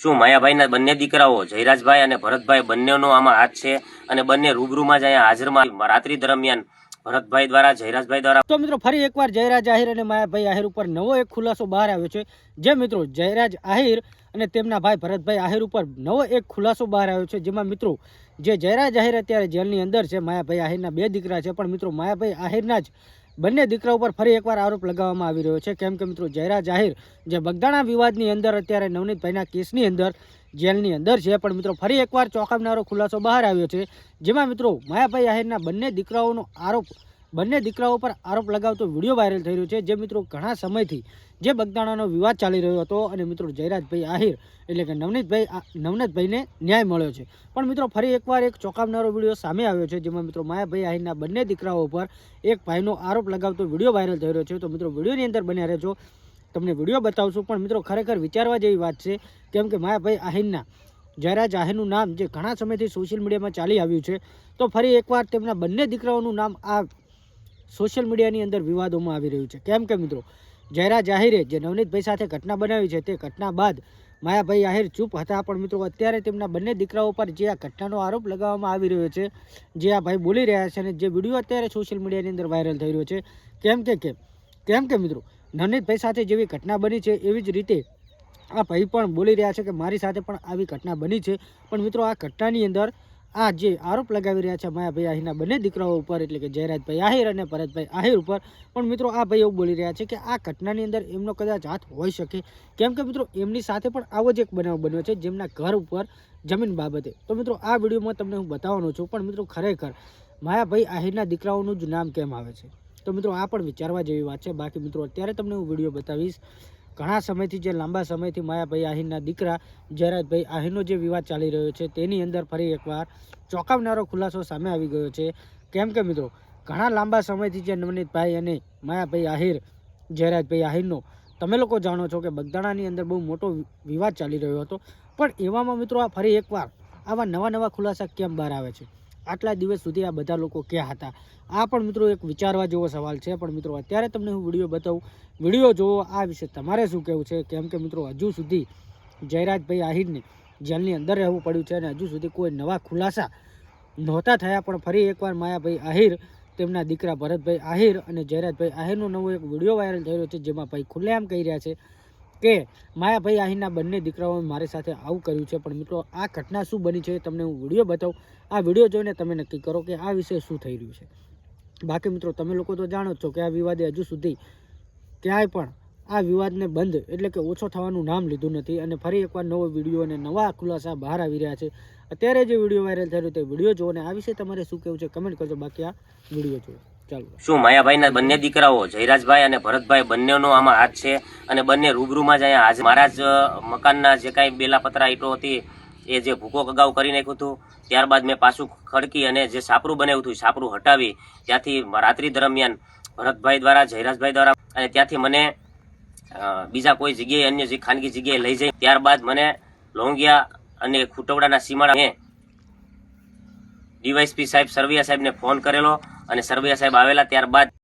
શું માયાભાઈના બંને દીકરાઓ જયરાજભાઈ અને ભરતભાઈ બંનેનો આમાં હાથ છે અને બંને રૂબરૂમાં જ અહીંયા હાજરમાં રાત્રિ દરમિયાન ભરતભાઈ દ્વારા, જયરાજભાઈ દ્વારા. તો મિત્રો ફરી એકવાર જયરાજ આહિર અને માયાભાઈ આહિર ઉપર નવો એક ખુલાસો બહાર આવ્યો છે. જે મિત્રો જયરાજ આહિર અને તેમના ભાઈ ભરતભાઈ આહિર ઉપર નવો એક ખુલાસો બહાર આવ્યો છે, જેમાં મિત્રો જે જયરાજ આહિર અત્યારે જેલની અંદર છે, માયાભાઈ આહિરના બે દીકરા છે, પણ મિત્રો માયાભાઈ આહિરના જ બંને દીકરા ઉપર ફરી એકવાર આરોપ લગાવવામાં આવી રહ્યો છે. કેમ કે મિત્રો, જયરા જાહેર જે બગદાણા વિવાદની અંદર અત્યારે નવનીતભાઈના કેસની અંદર, જેલની અંદર છે, પણ મિત્રો, ફરી એકવાર ચોંકાવનારો ખુલાસો બહાર આવ્યો છે. જેમાં મિત્રો, માયાભાઈ આહિરના બંને દીકરાઓનો આરોપ બંને દીકરાઓ પર આરોપ લગાવતો વીડિયો વાયરલ થઈ રહ્યો છે. જે મિત્રો ઘણા સમયથી જે બગદાણાનો વિવાદ ચાલી રહ્યો હતો અને મિત્રો જયરાજભાઈ આહિર એટલે કે નવનીતભાઈ નવનીતભાઈને ન્યાય મળ્યો છે. પણ મિત્રો ફરી એકવાર એક ચોંકાવનારો વીડિયો સામે આવ્યો છે, જેમાં મિત્રો માયાભાઈ આહિરના બંને દીકરાઓ પર એક ભાઈનો આરોપ લગાવતો વીડિયો વાયરલ થઈ રહ્યો છે. તો મિત્રો વિડીયોની અંદર બન્યા રહેજો. તમને વીડિયો બતાવશું, પણ મિત્રો ખરેખર વિચારવા જેવી વાત છે, કેમ કે માયાભાઈ આહિરના, જયરાજ આહિરનું નામ જે ઘણા સમયથી સોશિયલ મીડિયામાં ચાલી આવ્યું છે. તો ફરી એકવાર તેમના બંને દીકરાઓનું નામ આ સોશિયલ મીડિયાની અંદર વિવાદોમાં આવી રહ્યું છે. કેમ કે મિત્રો, જયરા આહિરે જે નવનીતભાઈ સાથે ઘટના બનાવી છે તે ઘટના બાદ માયાભાઈ આહિર ચૂપ હતા. પણ મિત્રો, અત્યારે તેમના બંને દીકરાઓ પર જે આ ઘટનાનો આરોપ લગાવવામાં આવી રહ્યો છે, જે આ ભાઈ બોલી રહ્યા છે અને જે વીડિયો અત્યારે સોશિયલ મીડિયાની અંદર વાયરલ થઈ રહ્યો છે, કેમ કે કેમ કેમ કે મિત્રો, નવનીતભાઈ સાથે જેવી ઘટના બની છે એવી જ રીતે આ ભાઈ પણ બોલી રહ્યા છે કે મારી સાથે પણ આવી ઘટના બની છે. પણ મિત્રો, આ ઘટનાની અંદર આ જે આરોપ લગાવી રહ્યા છે માયાભાઈ આહિરના બંને દીકરાઓ ઉપર, એટલે કે જયરાજભાઈ આહિર અને ભરતભાઈ આહિર ઉપર. પણ મિત્રો આ ભાઈ એવું બોલી રહ્યા છે કે આ ઘટનાની અંદર એમનો કદાચ હાથ હોઈ શકે. કેમ કે મિત્રો એમની સાથે પણ આવો જ એક બનાવ બન્યો છે જેમના ઘર ઉપર જમીન બાબતે. તો મિત્રો આ વિડીયોમાં તમને હું બતાવવાનો છું, પણ મિત્રો ખરેખર માયાભાઈ આહિરના દીકરાઓનું જ નામ કેમ આવે છે? તો મિત્રો આ પણ વિચારવા જેવી વાત છે. બાકી મિત્રો અત્યારે તમને હું વીડિયો બતાવીશ. ઘણા સમયથી જે લાંબા સમયથી માયાભાઈ આહિરના દીકરા જયરાજભાઈ આહિરનો જે વિવાદ ચાલી રહ્યો છે, તેની અંદર ફરી એકવાર ચોંકાવનારો ખુલાસો સામે આવી ગયો છે. કેમ કે મિત્રો, ઘણા લાંબા સમયથી જે નવનીતભાઈ અને માયાભાઈ આહિર, જયરાજભાઈ આહિરનો, તમે લોકો જાણો છો કે બગદાણાની અંદર બહુ મોટો વિવાદ ચાલી રહ્યો હતો. પણ એવામાં મિત્રો આ ફરી એકવાર આવા નવા નવા ખુલાસા કેમ બહાર આવે છે? આટલા દિવસ સુધી આ બધા લોકો ક્યાં હતા? આ પણ મિત્રો એક વિચારવા જેવો સવાલ છે. પણ મિત્રો, અત્યારે તમને હું વીડિયો બતાવું. વીડિયો જોવો, આ વિશે તમારે શું કહેવું છે? કેમ કે મિત્રો, હજુ સુધી જયરાજભાઈ આહિરને જેલની અંદર રહેવું પડ્યું છે અને હજુ સુધી કોઈ નવા ખુલાસા નહોતા થયા. પણ ફરી એકવાર માયાભાઈ આહિર, તેમના દીકરા ભરતભાઈ આહિર અને જયરાજભાઈ આહિરનો નવો એક વીડિયો વાયરલ થયેલો છે, જેમાં ભાઈ ખુલ્લેઆમ કહી રહ્યા છે કે માયાભાઈ આહિરના બંને દીકરાઓએ મારી સાથે આવું કર્યું છે. પણ મિત્રો, આ ઘટના શું બની છે તમને હું વીડિયો બતાવું. આ વીડિયો જોઈને તમે નક્કી કરો કે આ વિશે શું થઈ રહ્યું છે. બાકી મિત્રો, તમે લોકો તો જાણો જ છો કે આ વિવાદે હજુ સુધી ક્યાંય પણ આ વિવાદને બંધ એટલે કે ઓછો થવાનું નામ લીધું નથી અને ફરી એકવાર નવો વીડિયો અને નવા ખુલાસા બહાર આવી રહ્યા છે. અત્યારે જે વીડિયો વાયરલ થયો તે વીડિયો જુઓ અને આ વિશે તમારે શું કહેવું છે કમેન્ટ કરજો. બાકી આ વીડિયો ચાલો શું માયાભાઈના બંને દીકરાઓ જયરાજભાઈ અને ભરતભાઈ બંનેનો આમાં હાથ છે? અને બંને રૂબરૂમાં જ અહીંયા હાજર. મારા જ મકાનના જે કાંઈ બેલાપત્રા ઈટો હતી, એ જે ભૂકો કગાવ કરી નાખ્યું હતું, ત્યારબાદ મેં પાછું ખડકી અને જે સાપરું બનાવ્યું હતું સાપરું હટાવી, ત્યાંથી રાત્રિ દરમિયાન ભરતભાઈ દ્વારા, જયરાજભાઈ દ્વારા, અને ત્યાંથી મને બીજા કોઈ જગ્યાએ અન્ય જે ખાનગી જગ્યાએ લઈ જઈ. ત્યારબાદ મને લોંગિયા અને ખૂટવડાના સીમાડા મેં ડીવાયસપી સાહેબ, સરવિયા સાહેબને ફોન કરેલો. અને સરવૈયા સાહેબ આવેલા ત્યારબાદ